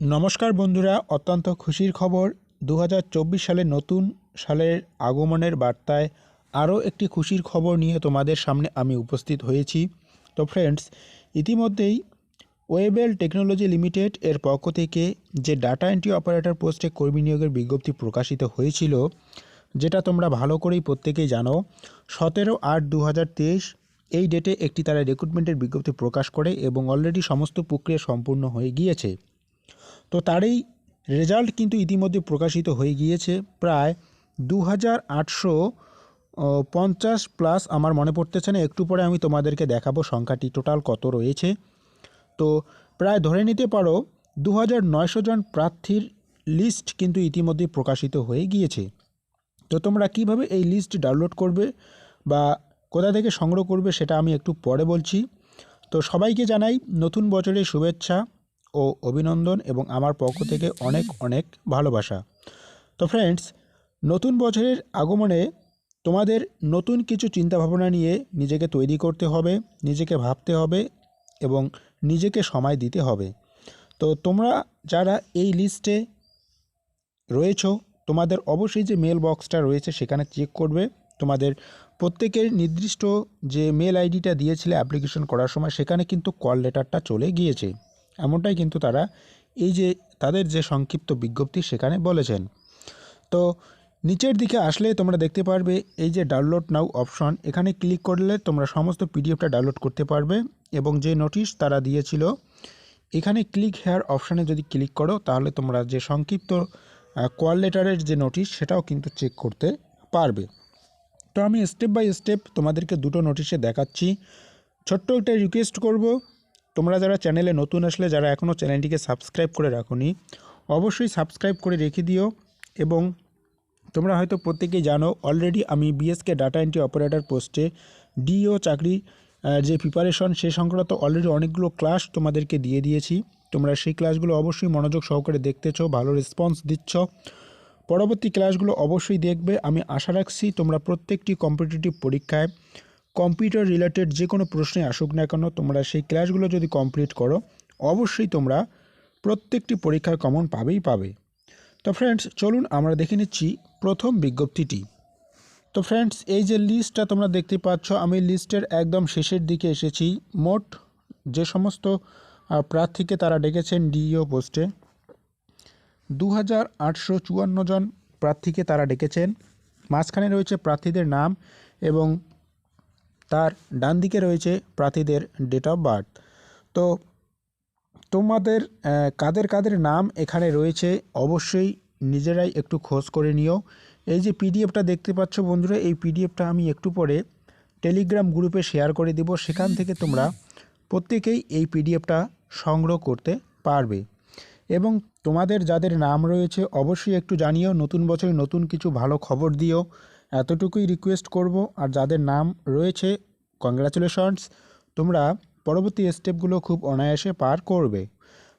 নমস্কার বন্ধুরা, অত্যন্ত খুশির খবর। দু সালের নতুন সালের আগমনের বার্তায় আরও একটি খুশির খবর নিয়ে তোমাদের সামনে আমি উপস্থিত হয়েছি। তো ফ্রেন্ডস ইতিমধ্যেই ওয়েবেল টেকনোলজি লিমিটেড এর পক্ষ থেকে যে ডাটা এন্ট্রি অপারেটর পোস্টে কর্মী নিয়োগের বিজ্ঞপ্তি প্রকাশিত হয়েছিল, যেটা তোমরা ভালো করেই প্রত্যেকেই জানো, সতেরো আট দু এই ডেটে একটি তারা রিক্রুটমেন্টের বিজ্ঞপ্তি প্রকাশ করে এবং অলরেডি সমস্ত প্রক্রিয়া সম্পূর্ণ হয়ে গিয়েছে। তো তারই রেজাল্ট কিন্তু ইতিমধ্যে প্রকাশিত হয়ে গিয়েছে প্রায় দু পঞ্চাশ প্লাস আমার মনে পড়তেছে না, একটু পরে আমি তোমাদেরকে দেখাবো সংখ্যাটি টোটাল কত রয়েছে। তো প্রায় ধরে নিতে পারো দু হাজার নয়শো জন প্রার্থীর লিস্ট কিন্তু ইতিমধ্যে প্রকাশিত হয়ে গিয়েছে। তো তোমরা কীভাবে এই লিস্ট ডাউনলোড করবে বা কোথা থেকে সংগ্রহ করবে সেটা আমি একটু পরে বলছি। তো সবাইকে জানাই নতুন বছরের শুভেচ্ছা। ও অভিনন্দন এবং আমার পক্ষ থেকে অনেক অনেক ভালোবাসা। তো ফ্রেন্ডস নতুন বছরের আগমনে তোমাদের নতুন কিছু চিন্তাভাবনা নিয়ে নিজেকে তৈরি করতে হবে, নিজেকে ভাবতে হবে এবং নিজেকে সময় দিতে হবে। তো তোমরা যারা এই লিস্টে রয়েছো, তোমাদের অবশ্যই যে মেল বক্সটা রয়েছে সেখানে চেক করবে। তোমাদের প্রত্যেকের নির্দিষ্ট যে মেল আইডিটা দিয়েছিলে অ্যাপ্লিকেশন করার সময় সেখানে কিন্তু কল লেটারটা চলে গিয়েছে। এমনটাই কিন্তু তারা এই যে তাদের যে সংক্ষিপ্ত বিজ্ঞপ্তি সেখানে বলেছেন। তো নিচের দিকে আসলে তোমরা দেখতে পারবে এই যে ডাউনলোড নাও অপশন, এখানে ক্লিক করলে তোমরা সমস্ত পিডিএফটা ডাউনলোড করতে পারবে এবং যে নোটিশ তারা দিয়েছিল, এখানে ক্লিক হেয়ার অপশানে যদি ক্লিক করো তাহলে তোমরা যে সংক্ষিপ্ত কল লেটারের যে নোটিশ সেটাও কিন্তু চেক করতে পারবে। তো আমি স্টেপ বাই স্টেপ তোমাদেরকে দুটো নোটিশে দেখাচ্ছি। ছোট্ট একটা রিকোয়েস্ট করব তোমরা যারা চ্যানেলে নতুন আসলে, যারা এখনও চ্যানেলটিকে সাবস্ক্রাইব করে রাখোনি, অবশ্যই সাবস্ক্রাইব করে রেখে দিও এবং তোমরা হয়তো প্রত্যেকেই জানো অলরেডি আমি বিএসকে ডাটা এন্ট্রি অপারেটর পোস্টে ডিও চাকরি যে প্রিপারেশন সে সংক্রান্ত অলরেডি অনেকগুলো ক্লাস তোমাদেরকে দিয়ে দিয়েছি। তোমরা সেই ক্লাসগুলো অবশ্যই মনোযোগ সহকারে দেখতেছো ভালো রেসপন্স দিচ্ছ। পরবর্তী ক্লাসগুলো অবশ্যই দেখবে। আমি আশা রাখছি তোমরা প্রত্যেকটি কম্পিটিটিভ পরীক্ষায় কম্পিউটার রিলেটেড যে কোনো প্রশ্নে আসুক না কেন, তোমরা সেই ক্লাসগুলো যদি কমপ্লিট করো, অবশ্যই তোমরা প্রত্যেকটি পরীক্ষার কমন পাবেই পাবে। তো ফ্রেন্ডস চলুন আমরা দেখে নিচ্ছি প্রথম বিজ্ঞপ্তিটি। তো ফ্রেন্ডস এই যে লিস্টটা তোমরা দেখতে পাচ্ছ, আমি লিস্টের একদম শেষের দিকে এসেছি। মোট যে সমস্ত প্রার্থীকে তারা ডেকেছেন ডিইও পোস্টে দু হাজার আটশো চুয়ান্ন জন প্রার্থীকে তারা ডেকেছেন। মাঝখানে রয়েছে প্রার্থীদের নাম এবং তার ডান দিকে রয়েছে প্রার্থীদের ডেট অফ বার্থ তো তোমাদের কাদের কাদের নাম এখানে রয়েছে অবশ্যই নিজেরাই একটু খোঁজ করে নিও। এই যে পিডিএফটা দেখতে পাচ্ছ বন্ধুরা, এই পিডিএফটা আমি একটু পরে টেলিগ্রাম গ্রুপে শেয়ার করে দেব। সেখান থেকে তোমরা প্রত্যেকেই এই পিডিএফটা সংগ্রহ করতে পারবে। এবং তোমাদের যাদের নাম রয়েছে, অবশ্যই একটু জানিও। নতুন বছরে নতুন কিছু ভালো খবর দিও। এতটুকুই রিকোয়েস্ট করব। আর যাদের নাম রয়েছে কংগ্রাচুলেশনস তোমরা পরবর্তী স্টেপগুলো খুব অনায়াসে পার করবে।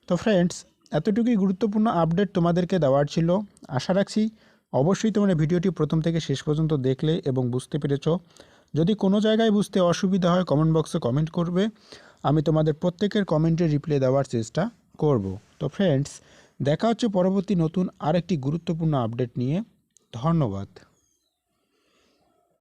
তো ফ্রেন্ডস এতটুকুই গুরুত্বপূর্ণ আপডেট তোমাদেরকে দেওয়ার ছিল। আশা রাখছি অবশ্যই তোমরা ভিডিওটি প্রথম থেকে শেষ পর্যন্ত দেখলে এবং বুঝতে পেরেছ। যদি কোনো জায়গায় বুঝতে অসুবিধা হয় কমেন্ট বক্সে কমেন্ট করবে। আমি তোমাদের প্রত্যেকের কমেন্টে রিপ্লাই দেওয়ার চেষ্টা করব। তো ফ্রেন্ডস দেখা হচ্ছে পরবর্তী নতুন আরেকটি গুরুত্বপূর্ণ আপডেট নিয়ে। ধন্যবাদ।